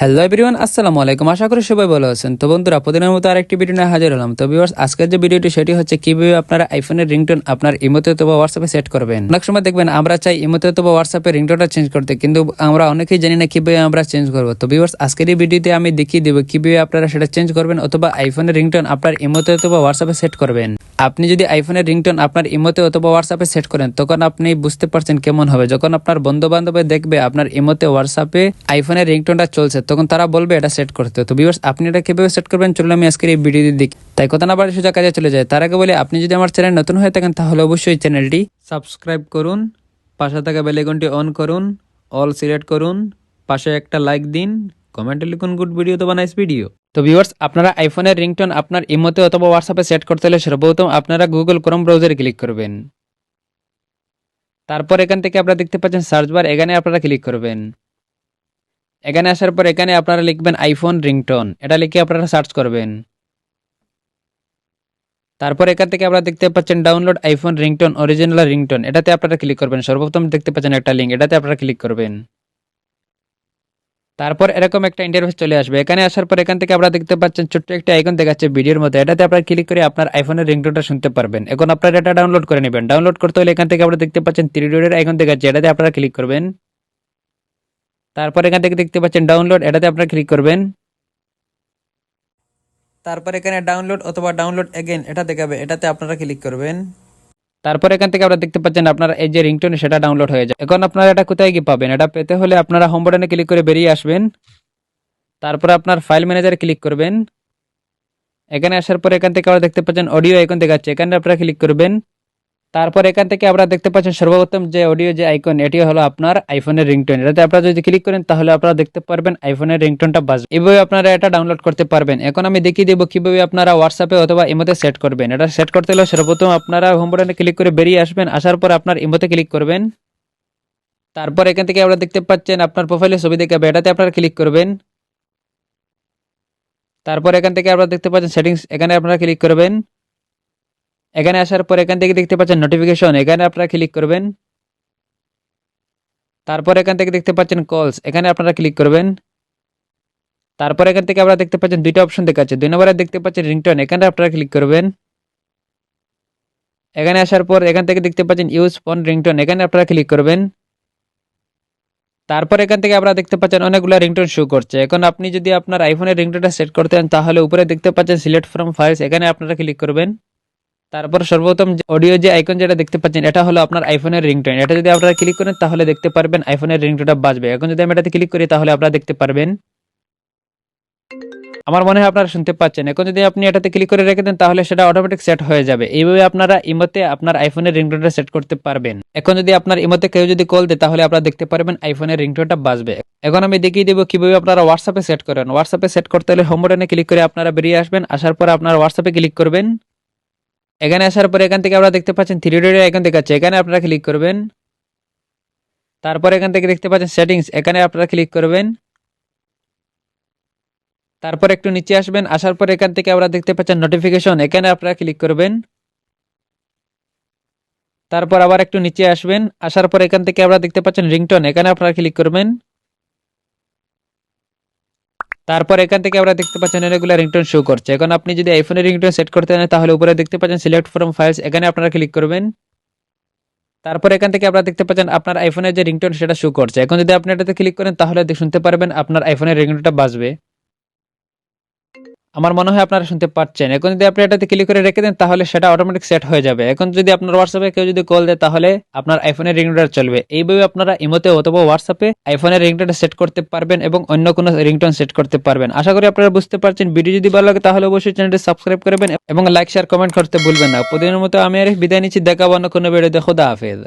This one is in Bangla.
হ্যালো এভরিওয়ান আসসালামু আলাইকুম। আশা করি সবাই ভালো আছেন। তো বন্ধুরা, প্রতিদিনের মতো আরেকটি ভিডিও নিয়ে হাজির হলাম। তো ভিউয়ার্স আজকের যে ভিডিওটি সেটি হচ্ছে কীভাবে আপনারা আইফোনের রিংটোন আপনার ইমোতে অথবা হোয়াটসঅ্যাপে সেট করবেন। অনেক সময় দেখবেন, আমরা চাই ইমোতে অথবা হোয়াটসঅ্যাপে রিংটোনটা চেঞ্জ করতে, কিন্তু আমরা অনেকেই জানি না কীভাবে আমরা চেঞ্জ করব। তো ভিউয়ার্স আজকের এই ভিডিওতে আমি দেখিয়ে দেবো কীভাবে আপনারা সেটা চেঞ্জ করবেন অথবা আইফোনের রিংটোন আপনার ইমোতে অথবা হোয়াটসঅ্যাপে সেট করবেন। আপনি যদি আইফোনের রিংটোন আপনার ইমোতে অথবা হোয়াটসঅ্যাপে সেট করেন, তখন আপনি বুঝতে পারছেন কেমন হবে। যখন আপনার বন্ধু বান্ধবে দেখবে আপনার ইমোতে হোয়াটসঅ্যাপে আইফোনের রিংটোনটা চলছে তখন তারা বলবে, এটা সেট করতে। তো ভিউয়ার্স আপনি এটা কীভাবে সেট করবেন? চলুন আমি আজকের এই ভিডিও দিক তাই কথা না বাড়ি সোজা কাজে চলে যায় তার আগে বলে, আপনি যদি আমার চ্যানেল নতুন হয়ে থাকেন, তাহলে অবশ্যই চ্যানেলটি সাবস্ক্রাইব করুন, পাশে থাকা বেলাইকনটি অন করুন অল সিলেক্ট করুন, পাশে একটা লাইক দিন কমেন্টে লিখুন গুড ভিডিও তো নাইস ভিডিও তো ভিউয়ার্স আপনারা আইফোনের রিংটোন আপনার ইমোতে অথবা হোয়াটসঅ্যাপে সেট করতে হলে সর্বপ্রথম আপনারা গুগল ক্রোম ব্রাউজারে ক্লিক করবেন। তারপর এখান থেকে আপনারা দেখতে পাচ্ছেন সার্চ বার এখানে আপনারা ক্লিক করবেন। এখানে আসার পর এখানে আপনারা লিখবেন আইফোন রিংটোন এটা লিখে আপনারা সার্চ করবেন। তারপর এখান থেকে আপনারা দেখতে পাচ্ছেন download iPhone ringtone original ringtone এটাতে আপনারা ক্লিক করবেন। সর্বপ্রথম দেখতে পাচ্ছেন একটা লিঙ্ক এটাতে আপনারা ক্লিক করবেন। তারপর এরকম একটা ইন্টারফেস চলে আসবে। এখানে আসার পর এখান থেকে আপনারা দেখতে পাচ্ছেন ছোট্ট একটা আইকন দেখাচ্ছে ভিডিওর মধ্যে। এটাতে আপনারা ক্লিক করে আপনার আইফোনের রিংটোনটা শুনতে পারবেন। এখন আপনারা এটা ডাউনলোড করে নেবেন। ডাউনলোড করতে হলে এখান থেকে আপনারা দেখতে পাচ্ছেন থ্রি আইকন দেখাচ্ছে। এটাতে আপনারা ক্লিক করবেন। তারপর এখান থেকে দেখতে পাচ্ছেন ডাউনলোড এটাতে আপনারা ক্লিক করবেন। তারপর এখানে ডাউনলোড অথবা ডাউনলোড এগেন এটা দেখাবে, এটাতে আপনারা ক্লিক করবেন। তারপর এখান থেকে আপনারা দেখতে পাচ্ছেন আপনার এই যে রিংটোন সেটা ডাউনলোড হয়ে যায়। এখন আপনারা এটা কোথায় গিয়ে পাবেন? এটা পেতে হলে আপনারা হোম বাটনে ক্লিক করে বেরিয়ে আসবেন। তারপর আপনার ফাইল ম্যানেজারে ক্লিক করবেন। এখানে আসার পর এখান থেকে আপনারা দেখতে পাচ্ছেন অডিও আইকন দেখাচ্ছে। এখানে আপনারা ক্লিক করবেন। তারপর এখান থেকে আপনারা দেখতে পাচ্ছেন সর্বপ্রথম যে অডিও যে আইকন এটি হলো আপনার আইফোনের রিংটোন এটাতে আপনারা যদি ক্লিক করেন, তাহলে আপনারা দেখতে পারবেন আইফোনের রিংটোনটা বাজবে এভাবে আপনারা এটা ডাউনলোড করতে পারবেন। এখন আমি দেখিয়ে দেবো কীভাবে আপনারা হোয়াটসঅ্যাপে অথবা ইমোতে সেট করবেন। এটা সেট করতে হলে সর্বপ্রথম আপনারা হোম বাটনে ক্লিক করে বেরিয়ে আসবেন। আসার পর আপনার ইমোতে ক্লিক করবেন। তারপর এখান থেকে আপনারা দেখতে পাচ্ছেন আপনার প্রোফাইলে ছবি দেখাবে। এটাতে আপনারা ক্লিক করবেন। তারপর এখান থেকে আপনারা দেখতে পাচ্ছেন সেটিংস এখানে আপনারা ক্লিক করবেন। এখানে আসার পর এখান থেকে দেখতে পাচ্ছেন নোটিফিকেশন এখানে আপনারা ক্লিক করবেন। তারপর এখান থেকে দেখতে পাচ্ছেন কলস এখানে আপনারা ক্লিক করবেন। তারপর এখান থেকে আপনারা দেখতে পাচ্ছেন দুইটা অপশন দেখাচ্ছে। দুই নম্বরে দেখতে পাচ্ছেন রিংটোন এখানে আপনারা ক্লিক করবেন। এখানে আসার পর এখান থেকে দেখতে পাচ্ছেন ইউজ ফোন রিংটোন এখানে আপনারা ক্লিক করবেন। তারপর এখান থেকে আপনারা দেখতে পাচ্ছেন অনেকগুলো রিংটোন শো করছে। এখন আপনি যদি আপনার আইফোনের রিংটোনটা সেট করতে চান, তাহলে উপরে দেখতে পাচ্ছেন সিলেক্ট ফ্রম ফাইলস এখানে আপনারা ক্লিক করবেন। তারপর সর্বপ্রথম অডিও যে আইকন যেটা দেখতে পাচ্ছেন, এটা হলো আপনার আইফোনের রিংটোন এটা যদি আপনারা ক্লিক করেন, তাহলে দেখতে পারবেন আইফোনের রিংটোনটা বাজবে। এখন যদি আমি এটাতে ক্লিক করি, তাহলে আপনারা দেখতে পারবেন। আমার মনে হয় আপনারা শুনতে পাচ্ছেন। এখন যদি আপনি এটাতে ক্লিক করে রেখে দেন, তাহলে সেটা অটোমেটিক সেট হয়ে যাবে। এইভাবে আপনারা ইমোতে আপনার আইফোনের রিংটোনটা সেট করতে পারবেন। এখন যদি আপনার ইমোতে কেউ যদি কল দেয়, তাহলে আপনারা দেখতে পারবেন আইফোনের রিংটোনটা বাজবে। এখন আমি দেখিয়ে দেবো কীভাবে আপনারা হোয়াটসঅ্যাপে সেট করেন। হোয়াটসঅ্যাপে সেট করতে হলে হোম বাটনে ক্লিক করে আপনারা বেরিয়ে আসবেন। আসার পর আপনার হোয়াটসঅ্যাপে ক্লিক করবেন। এখানে আসার পর এখান থেকে আপনারা দেখতে পাচ্ছেন থ্রি ডটের আইকন দেখাচ্ছে এখানে আপনারা ক্লিক করবেন। তারপর এখান থেকে দেখতে পাচ্ছেন সেটিংস এখানে আপনারা ক্লিক করবেন। তারপর একটু নিচে আসবেন। আসার পর এখান থেকে আপনারা দেখতে পাচ্ছেন নোটিফিকেশন এখানে আপনারা ক্লিক করবেন। তারপর আবার একটু নিচে আসবেন। আসার পর এখান থেকে আপনারা দেখতে পাচ্ছেন রিংটোন এখানে আপনারা ক্লিক করবেন। তারপর এখান থেকে আমরা দেখতে পাচ্ছেন অনেকগুলো রিংটোন শো করছে। এখন আপনি যদি আইফোনের রিংটোন সেট করতে চান, তাহলে উপরে দেখতে পাচ্ছেন সিলেক্ট ফ্রম ফাইলস এখানে আপনারা ক্লিক করবেন। তারপর এখান থেকে আপনারা দেখতে পাচ্ছেন আপনার আইফোনের যে রিংটোন সেটা শো করছে। এখন যদি আপনি এটাতে ক্লিক করেন, তাহলে শুনতে পারবেন আপনার আইফোনের রিংটোনটা বাজবে। আমার মনে হয় আপনারা শুনতে পাচ্ছেন। এখন যদি আপনি এটাতে ক্লিক করে রেখে দেন, তাহলে সেটা অটোমেটিক সেট হয়ে যাবে। এখন যদি আপনার হোয়াটসঅ্যাপে কেউ যদি কল দেয়, তাহলে আপনার আইফোনের রিংটোনটা চলবে। এইভাবে আপনারা ইমোতে অথবা হোয়াটসঅ্যাপে আইফোনের রিংটোনটা সেট করতে পারবেন এবং অন্য কোনো রিংটোন সেট করতে পারবেন। আশা করি আপনারা বুঝতে পারছেন। ভিডিও যদি ভালো লাগে, তাহলে অবশ্যই চ্যানেলটি সাবস্ক্রাইব করবেন এবং লাইক শেয়ার কমেন্ট করতে ভুলবেন না। প্রতিদিনের মতো আমি আর বিদায় নিচ্ছি। দেখাবো অন্য কোনো ভিডিও দেখো দা হাফেজ।